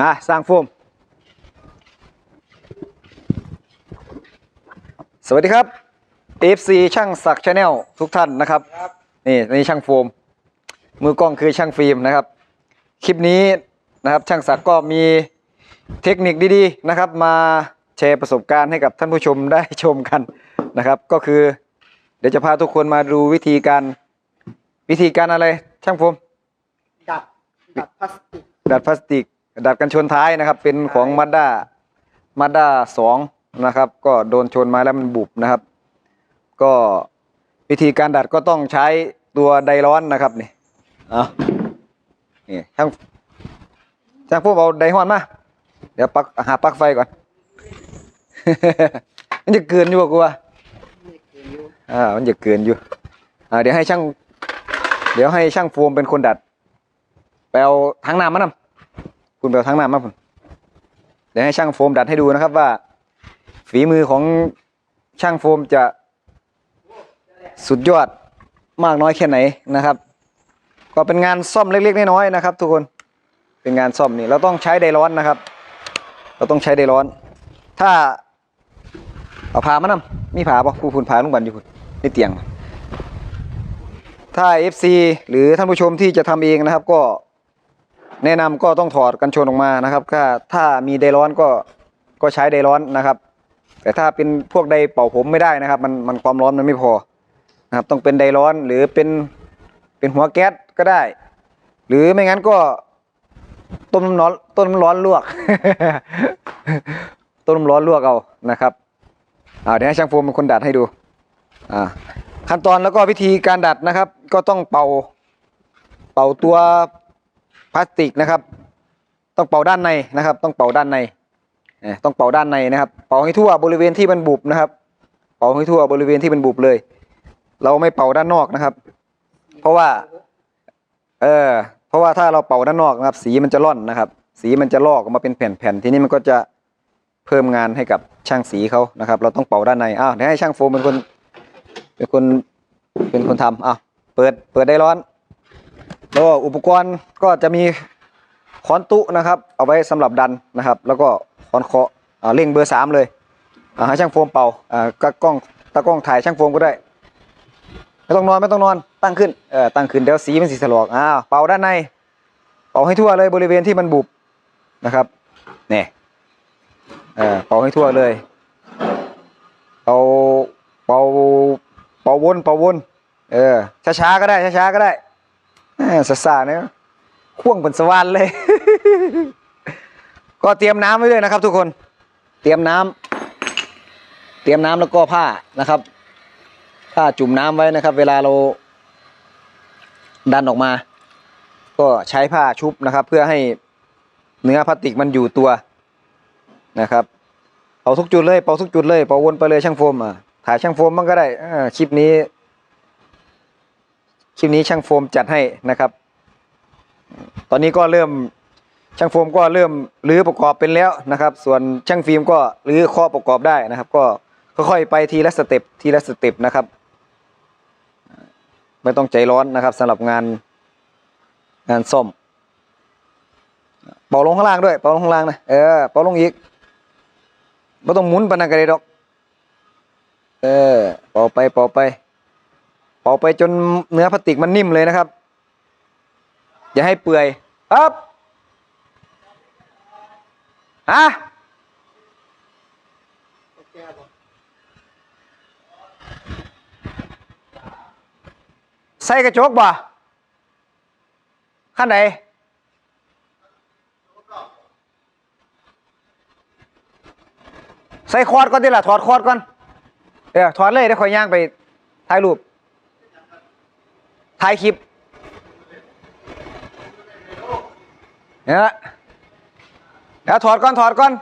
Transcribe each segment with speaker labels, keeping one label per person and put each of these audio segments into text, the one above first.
Speaker 1: อะสร้างโฟม สวัสดีครับ FC ช่างศักดิ์ชาแนลทุกท่านนะครับนี่นี่ช่างโฟม มือกล้องคือช่างฟิล์มนะครับ คลิปนี้นะครับช่างศักดิ์ก็มีเทคนิคดีๆนะครับ มาแชร์ประสบการณ์ให้กับท่านผู้ชมได้ชมกันนะครับ ก็คือเดี๋ยวจะพาทุกคนมาดูวิธีการวิธีการอะไรช่างโฟม
Speaker 2: ดัดดัดพลาสติก
Speaker 1: ดัดพลาสติก ดัดกันชนท้ายนะครับ เป็นของมาด้ามาด้าสองนะครับ ก็โดนชนมาแล้วมันบุบนะครับ ก็วิธีการดัดก็ต้องใช้ตัวไดร้อนนะครับนี่เอานี่ช่างช่างพวกเอาไดฮอนมา เดี๋ยวปลักหาปลั๊กไฟก่อน มันจะเกินอยู่บ่กูว่า
Speaker 2: นี่คืออยู่
Speaker 1: อ่ามันจะเกินอยู่อ่าเดี๋ยวให้ช่าง เดี๋ยวให้ช่างโฟมเป็นคนดัดไปเอาทั้งน้ำมานำ คุณไปเอาทั้งน้ำมาผมเดี๋ยวให้ช่างโฟมดัดให้ดูนะครับว่า ฝีมือของช่างโฟมจะสุดยอดมากน้อยแค่ไหนนะครับ ก็เป็นงานซ่อมเล็ก ๆน้อยๆนะครับ ทุกคนเป็นงานซ่อมนี่เราต้องใช้ไดร้อนนะครับ เราต้องใช้ไดร้อน ถ้าเอาผามานำมีผาปะผู้คุณผาลุงบันอยู่พุ่นในเตียง ถ้า FC หรือท่านผู้ชมที่จะทำเองนะครับก็ แนะนำก็ต้องถอดกันชนออกมานะครับ ถ้าถ้ามีไดร้อนก็ก็ใช้ไดร้อนนะครับ แต่ถ้าเป็นพวกไดเป่าผมไม่ได้นะครับ มันมันความร้อนมันไม่พอนะครับ ต้องเป็นไดร้อนหรือเป็นเป็นหัวแก๊สก็ได้ หรือไม่งั้นก็ต้มน้ำร้อนต้มน้ำร้อนลวกต้มน้ำร้อนลวกเอานะครับอ่าเดี๋ยวให้ช่างโฟมเป็นคนดัดให้ดูอ่าขั้นตอนแล้วก็วิธีการดัดนะครับ ก็ต้องเป่า เป่าตัว พลาสติกนะครับ ต้องเป่าด้านในนะครับ ต้องเป่าด้านในเอ่อต้องเป่าด้านในนะครับ เป่าให้ทั่วบริเวณที่มันบุบนะครับ เป่าให้ทั่วบริเวณที่มันบุบเลย เราไม่เป่าด้านนอกนะครับ เพราะว่า เออเพราะว่าถ้าเราเป่าด้านนอกนะครับ สีมันจะร่อนนะครับ สีมันจะลอกออกมาเป็นแผ่นๆทีนี้มันก็จะเพิ่มงานให้กับช่างสีเขานะครับ เราต้องเป่าด้านในอ้าวเดี๋ยวให้ช่างโฟมเป็นคน เป็นคนเป็นคนทำอะเปิดเปิดได้ร้อน แล้วก็อุปกรณ์ก็จะมีค้อนตุนะครับ เอาไว้สำหรับดันนะครับ แล้วก็ค้อนเคาะเร่งเบอร์สามเลยอ่าให้ช่างโฟมเป่าอ่าก็กล้องตากล้องถ่ายช่างโฟมก็ได้ ไม่ต้องนอนไม่ต้องนอนตั้งขึ้นเออตั้งขึ้นเดี๋ยวสีมันสีถลอกอ้าวเป่าด้านในเป่าให้ทั่วเลยบริเวณที่มันบุบนะครับเนี่ยเออเป่าให้ทั่วเลยเป่าเป่าเป่าวนเป่าวนเออช้าๆก็ได้ช้าๆก็ได้ แสาเนี่ยข่วงเป็นสวรรค์เลย ก็เตรียมน้ำไว้ด้วยนะครับ ทุกคน เตรียมน้ำเตรียมน้ำแล้วก็ผ้านะครับ ผ้าจุ่มน้ำไว้นะครับ เวลาเรา ดันออกมา ก็ใช้ผ้าชุบนะครับ เพื่อให้เนื้อพลาสติกมันอยู่ตัวนะครับเป่าทุกจุดเลยเป่าทุกจุดเลยเป่าวนไปเลยช่างโฟมอะถ่ายช่างโฟมบ้างก็ได้อคลิปนี้ คลิปนี้ช่างโฟมจัดให้นะครับ ตอนนี้ก็เริ่มช่างโฟมก็เริ่มรื้อประกอบเป็นแล้วนะครับ ส่วนช่างฟิล์มก็รื้อข้อประกอบได้นะครับ ก็ค่อยๆไปทีละสเต็ปทีละสเต็ปนะครับ ไม่ต้องใจร้อนนะครับสำหรับงานงานซ่อมเป่าลงข้างล่างด้วยเป่าลงข้างล่างนะเออเป่าลงอีกไม่ต้องหมุนปนนันกันเลยดอก เออเป่าไปเป่าไป เป่าไปจนเนื้อพลาสติกมันนิ่มเลยนะครับ อย่าให้เปื่อยปั๊บฮะใส่กระจกบ่ขั้นไหนใส่คอร์ดก่อนดิล่ะถอดคอร์ดก่อน เออถอดเลยเดี๋ยวคอยย่างไปถ่ายรูป ถ่ายคลิปเนี่ยเดี๋ยวถอดก่อนถอดก่อน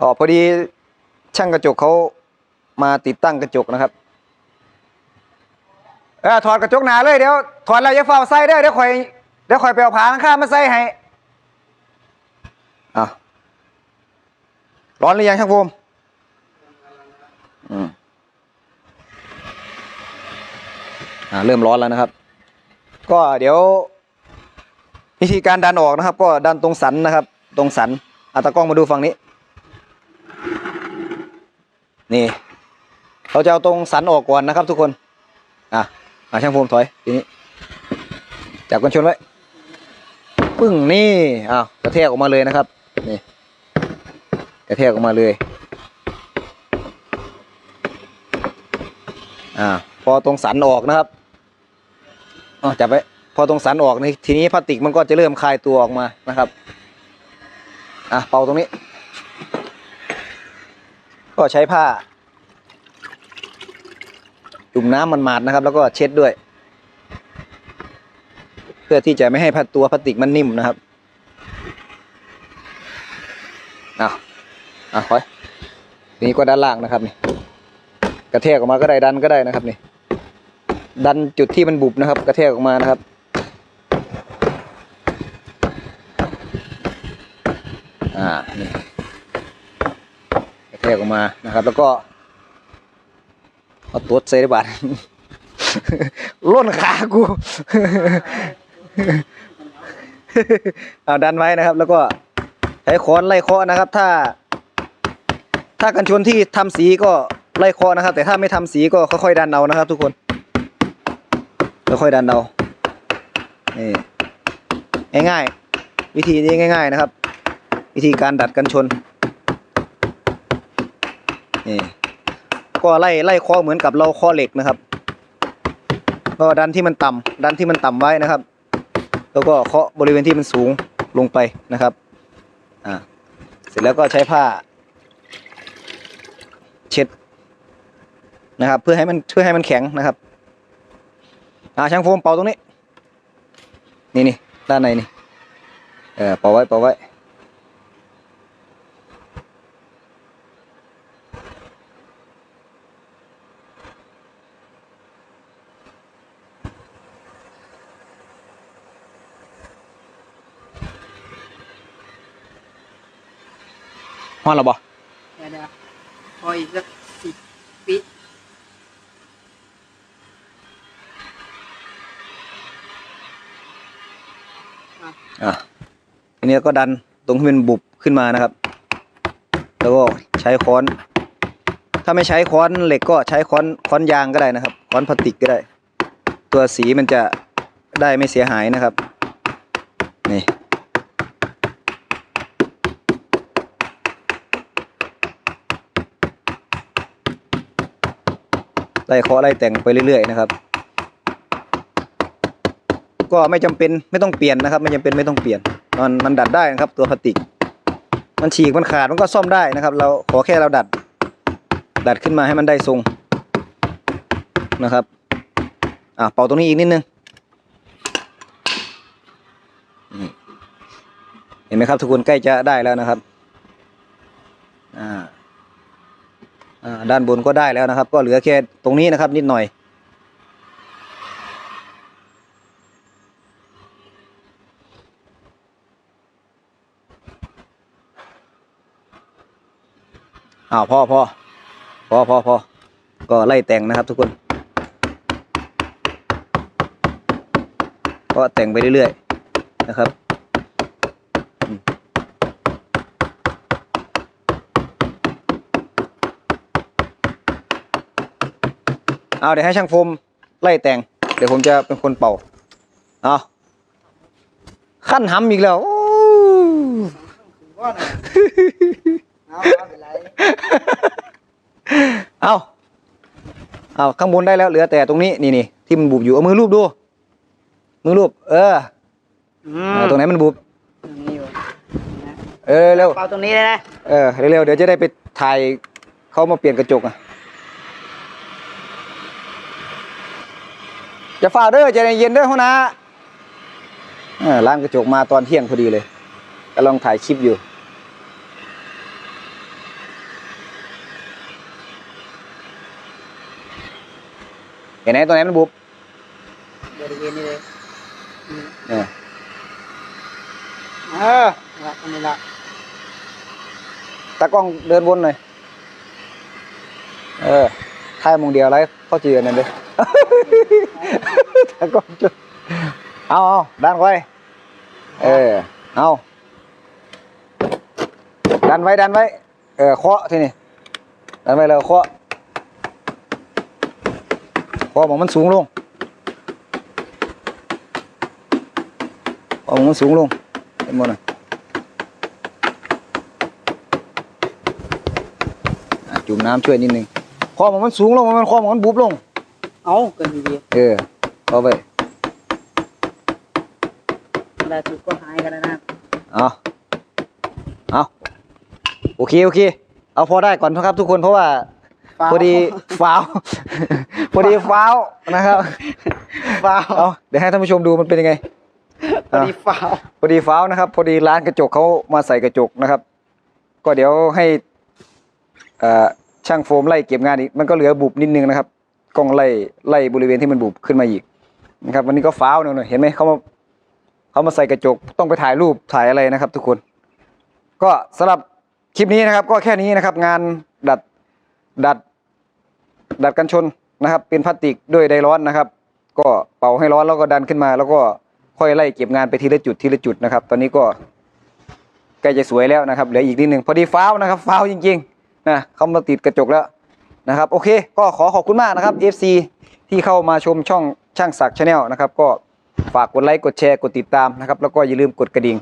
Speaker 1: อ๋อพอดีช่างกระจกเขามาติดตั้งกระจกนะครับเออถอดกระจกหนาเลยเดี๋ยวถอดแล้วอย่าเฝ้าใส่เด้เดี๋ยวคอยเดี๋ยวคอยไปเอาผ้าข้างมาใส่ให้อะร้อนหรือยังช่างโฟมอืมอ่า เริ่มร้อนแล้วนะครับ ก็เดี๋ยว วิธีการดันออกนะครับ ก็ดันตรงสันนะครับ ตรงสันอาตากล้องมาดูฝั่งนี้ นี่ เราจะเอาตรงสันออกก่อนนะครับ ทุกคน อะมาช่างโฟมถอยทีนี้จับกันชนไว้ปึ้งนี่อ้าวกระแทกออกมาเลยนะครับนี่กระแทกออกมาเลยอ่าพอตรงสันออกนะครับ จับไว้พอตรงสันออกนี่ทีนี้พลาสติกมันก็จะเริ่มคลายตัวออกมานะครับอะเป่าตรงนี้ ก็ใช้ผ้า จุ่มน้ำมันหมาดนะครับ แล้วก็เช็ดด้วย เพื่อที่จะไม่ให้พัดตัวพลาสติกมันนิ่มนะครับเอาอะคอยนี้ก็ด้านล่างนะครับนี่กระแทกออกมาก็ได้ดันก็ได้นะครับนี่ ดันจุดที่มันบุบนะครับ กระแทกออกมานะครับ อ่านี่กระแทกออกมานะครับ แล้วก็เอาตัวใส่ได้บาทล่นขากูเอาดันไว้นะครับ แล้วก็ใช้ค้อนไล่เคาะนะครับ ถ้า ถ้ากันชนที่ทำสีก็ไล่เคาะนะครับ แต่ถ้าไม่ทำสีก็ค่อยๆดันเอานะครับ ทุกคน ค่อยดันเอานี่ง่ายๆ วิธีนี้ง่าย ๆนะครับ วิธีการดัดกันชนนี่ก็ไล่ไล่เคอเหมือนกับเราเคอเหล็กนะครับ ก็ดันที่มันต่ำดันที่มันต่ำไว้นะครับ แล้วก็เคาะบริเวณที่มันสูงลงไปนะครับอ่าเสร็จแล้วก็ใช้ผ้า เช็ดนะครับ เพื่อให้มันเพื่อให้มันแข็งนะครับ อ่าช่างโฟมเป่าตรงนี้ นี่นี่ด้านในนี่ เออเป่าไว้เป่าไว้ฮอนหรอบ่
Speaker 2: เดี๋ยวเดี๋ยวพออีกสักสิบวิ อะ
Speaker 1: อะทีนี้ก็ดันตรงที่มันบุบขึ้นมานะครับ แล้วก็ใช้ค้อน ถ้าไม่ใช้ค้อนเหล็กก็ใช้ค้อนค้อนยางก็ได้นะครับ ค้อนพลาสติกก็ได้ ตัวสีมันจะได้ไม่เสียหายนะครับ นี่ไล่เคาะไล่แต่งไปเรื่อยๆนะครับ ก็ไม่จำเป็นไม่ต้องเปลี่ยนนะครับ ไม่จำเป็นไม่ต้องเปลี่ยน มันมันดัดได้นะครับ ตัวพลาสติก มันฉีกมันขาดมันก็ซ่อมได้นะครับ เราขอแค่เราดัด ดัดขึ้นมาให้มันได้ทรงนะครับอะเป่าตรงนี้อีกนิดนึงเห็นไหมครับ ทุกคนใกล้จะได้แล้วนะครับอ่าอ่าด้านบนก็ได้แล้วนะครับ ก็เหลือแค่ตรงนี้นะครับ นิดหน่อย อ้าวพ่อพ่อพ่อพ่อพ่อก็ไล่แต่งนะครับทุกคน ก็แต่งไปเรื่อยๆนะครับเอาเดี๋ยวให้ช่างโฟมไล่แต่ง เดี๋ยวผมจะเป็นคนเป่าเอาขั้นห้ำอีกแล้ว โอ้
Speaker 2: ถึงว่าหน่อยเอาเอาไปไร
Speaker 1: เอาเอาข้างบนได้แล้วเหลือแต่ตรงนี้นี่นี่ที่มันบุบอยู่เอามือรูปดู มือรูป เออ
Speaker 2: อื
Speaker 1: เอาตรงไหนมันบุบ
Speaker 2: ตรงนี้อยู่นะ
Speaker 1: เออเร็ว
Speaker 2: เป่าตรงนี้เลยนะ
Speaker 1: เออเร็วๆเดี๋ยวจะได้ไปถ่ายเขามาเปลี่ยนกระจกอะจะฝ่าเด้อใจะเย็นเด้อหัวหนะเออร้านกระจกมาตอนเที่ยงพอดีเลยกำลังถ่ายคลิปอยู่ เห็นไหมตัวไหนมันบุบบ
Speaker 2: ริเวณนี้เลยอืม
Speaker 1: เออ
Speaker 2: เออละอันนี้ละ
Speaker 1: ตากล้องเดินวนหน่อย เออถ่ายมงเดียวไรเข้าเจือนั่นเลยตากล้องจุดเอาเอาด้านไว้ เออ เอาดันไว้ดันไว้ เออเคาะทีนี่ดันไว้แล้วเคาะ เคาะบอกมันสูงลงเคาะบอกมันสูงลงเห็นบ่น่ะอะจุ่มน้ำช่วยนิดนึงเคาะบอกมันสูงลงมันเคาะบอกมันบุบลง
Speaker 2: เอาเกินดี
Speaker 1: เออเอาไป
Speaker 2: ๆเวลาถูกก็หายกันแล้วนะ
Speaker 1: เอาเอาโอเคโอเค เอาพอได้ก่อนนะครับทุกคนเพราะว่า พอดีฟาวพอดีฟาวนะครับ
Speaker 2: ฟาว
Speaker 1: เอาเดี๋ยวให้ท่านผู้ชมดูมันเป็นยังไง
Speaker 2: พอดีฟาว
Speaker 1: พอดีฟาวนะครับ พอดีร้านกระจกเขามาใส่กระจกนะครับ ก็เดี๋ยวให้เอ่อช่างโฟมไล่เก็บงานอีกมันก็เหลือบุบนิดนึงนะครับกล้องไล่ไล่บริเวณที่มันบุบขึ้นมาอีกนะครับ วันนี้ก็ฟาวหน่อยๆเห็นไหมเขามาเขามาใส่กระจกต้องไปถ่ายรูปถ่ายอะไรนะครับ ทุกคน ก็สำหรับคลิปนี้นะครับ ก็แค่นี้นะครับ งานดัดดัด ดัดกันชนนะครับ เป็นพลาสติกด้วยไดร้อนนะครับ ก็เป่าให้ร้อนแล้วก็ดันขึ้นมา แล้วก็ค่อยไล่เก็บงานไปทีละจุดทีละจุดนะครับ ตอนนี้ก็ใกล้จะสวยแล้วนะครับเหลืออีกนิดหนึ่งพอดีฟ้าวนะครับฟ้าวจริงๆนะเขามาติดกระจกแล้วนะครับ โอเค ก็ขอขอบคุณมากนะครับ FC ที่เข้ามาชมช่องช่างศักดิ์ชาแนลนะครับก็ฝากกดไลค์กดแชร์กดติดตามนะครับแล้วก็อย่าลืมกดกระดิ่ง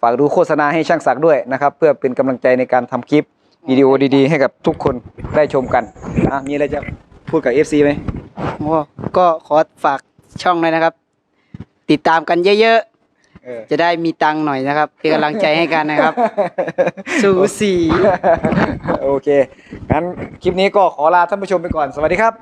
Speaker 1: ฝากดูโฆษณาให้ช่างศักดิ์ด้วยนะครับ เพื่อเป็นกำลังใจในการทำคลิป วิดีโอดีๆ ให้กับทุกคนได้ชมกันอะมีอะไรจะพูดกับ FC ไหม
Speaker 2: โอ้ก็ขอฝากช่องเลยนะครับ ติดตามกันเยอะ
Speaker 1: เออ
Speaker 2: ๆ จะได้มีตังค์หน่อยนะครับ เป็นกำลังใจให้กันนะครับ สูสี
Speaker 1: โอเค งั้นคลิปนี้ก็ขอลาท่านผู้ชมไปก่อน สวัสดีครับ